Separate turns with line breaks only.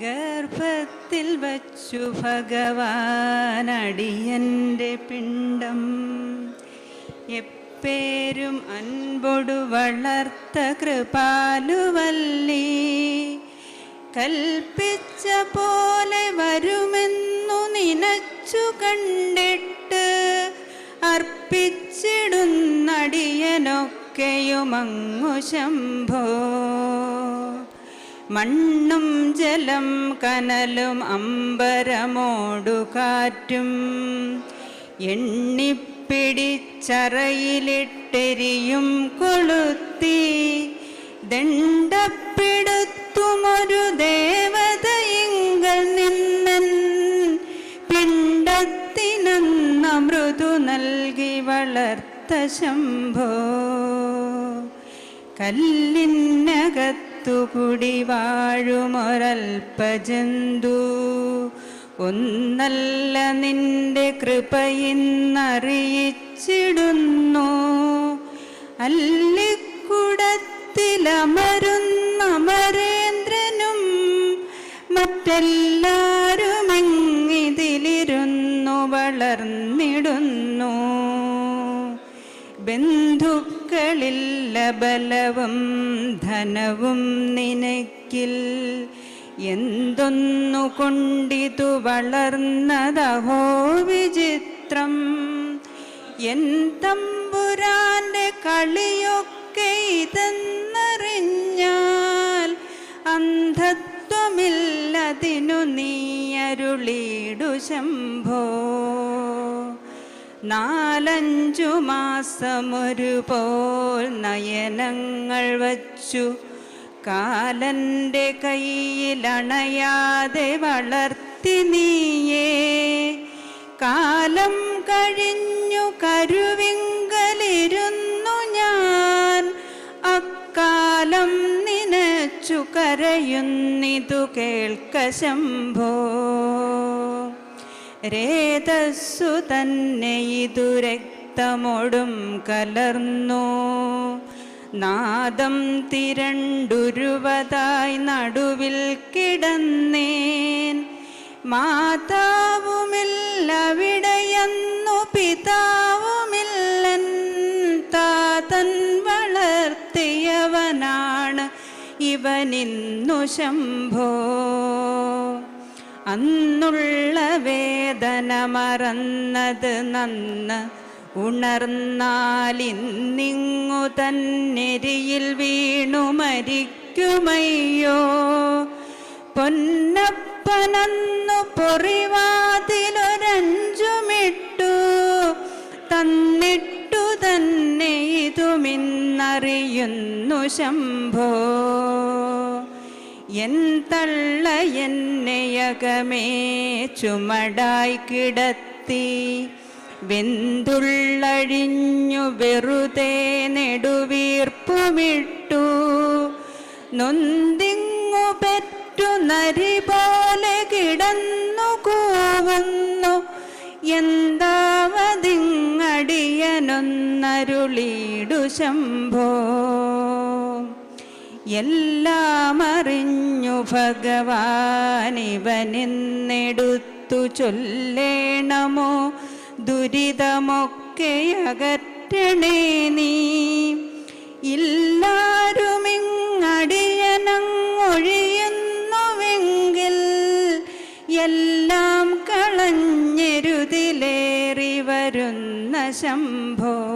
ഗർഭത്തിൽ വച്ചു ഭഗവാനടിയന്റെ പിണ്ടം. എപ്പേരും അൻപൊടു വളർത്ത കൃപാലുവല്ലി. കൽപ്പിച്ച പോലെ വരുമെന്നു നിനച്ചു കണ്ടിട്ട് അർപ്പിച്ചിടുന്നടിയനൊക്കെയുമങ്ങു ശംഭോ. മണ്ണും ജലം കനലും അമ്പരമോടു കാറ്റും എണ്ണിപ്പിടിച്ചറയിലിട്ടെരിയും കൊളുത്തി ദണ്ഡപ്പെടുത്തുമൊരു ദേവതയിങ്കൽ നിന്നൻ. പിണ്ടത്തിനന്ന മൃദു നൽകി വളർത്ത ശംഭോ. കല്ലിനകത്തുകൂടി വാഴുമൊരൽപ്പജന്തു. ഒന്നല്ല നിന്റെ കൃപയിന്നറിയിച്ചിടുന്നു. അല്ലിക്കുടത്തിലമരുന്നമരേന്ദ്രനും മറ്റെല്ലാരുമെങ്ങിതിലിരുന്നു വളർന്നിടുന്നു. ബന്ധുക്കളില്ല ബലവും ധനവും നിനക്കിൽ. എന്തൊന്നു കൊണ്ടിതു വളർന്നതഹോ വിചിത്രം. എൻ തമ്പുരാന്റെ കളിയൊക്കെ ഇതെന്നറിഞ്ഞാൽ അന്ധത്വമില്ലതിനു നീ അരുളീടു ശംഭോ. നാലഞ്ചു മാസമൊരുപോൽ നയനങ്ങൾ വച്ചു. കാലന്റെ കയ്യിലണയാതെ വളർത്തി നീയേ. കാലം കഴിഞ്ഞു കരുവിങ്കലിരുന്നു ഞാൻ. അക്കാലം നിനച്ചു കരയുന്നിതു കേൾക്ക ശംഭോ. രേതസ്സു തന്നെ ഇതു രക്തമൊടും കലർന്നു. നാദം തിരണ്ടുരുവതായി നടുവിൽ കിടന്നേൻ. മാതാവുമില്ലവിടെയെന്നു പിതാവുമില്ലൻ. താതൻ വളർത്തിയവനാണ് ഇവനിന്നു ശംഭോ. അന്നുള്ള വേദന മറന്നത് നന്ന് ഉണർന്നാലിന്നിങ്ങു തന്നെരിയിൽ വീണു മരിക്കുമയ്യോ? പൊന്നപ്പനന്നു പൊറിവാതിലൊരഞ്ചുമിട്ടു തന്നിട്ടു തന്നെ ഇതുമിന്നറിയുന്നു ശംഭോ? എൻ തള്ള എന്നെയകമേ ചുമടായി കിടത്തി. വെന്തുള്ളഴിഞ്ഞു വെറുതെ നെടുവീർപ്പുമിട്ടു. നൊന്തിങ്ങു പെറ്റു നരി പോലെ കിടന്നു കൂവുന്നു. എന്താവതിങ്ങടിയനൊന്നരുളീടു ശംഭോ. എല്ലാം അറിഞ്ഞു ഭഗവാനിവനിന്നെടുത്തു ചൊല്ലേണമോ? ദുരിതമൊക്കെ അകറ്റണേ നീ. ഇല്ലാരുമിങ്ങടിയനങ്ങൊഴിയുന്നുവെങ്കിൽ എല്ലാം കളഞ്ഞെരുതിലേറി വരുന്ന ശംഭോ.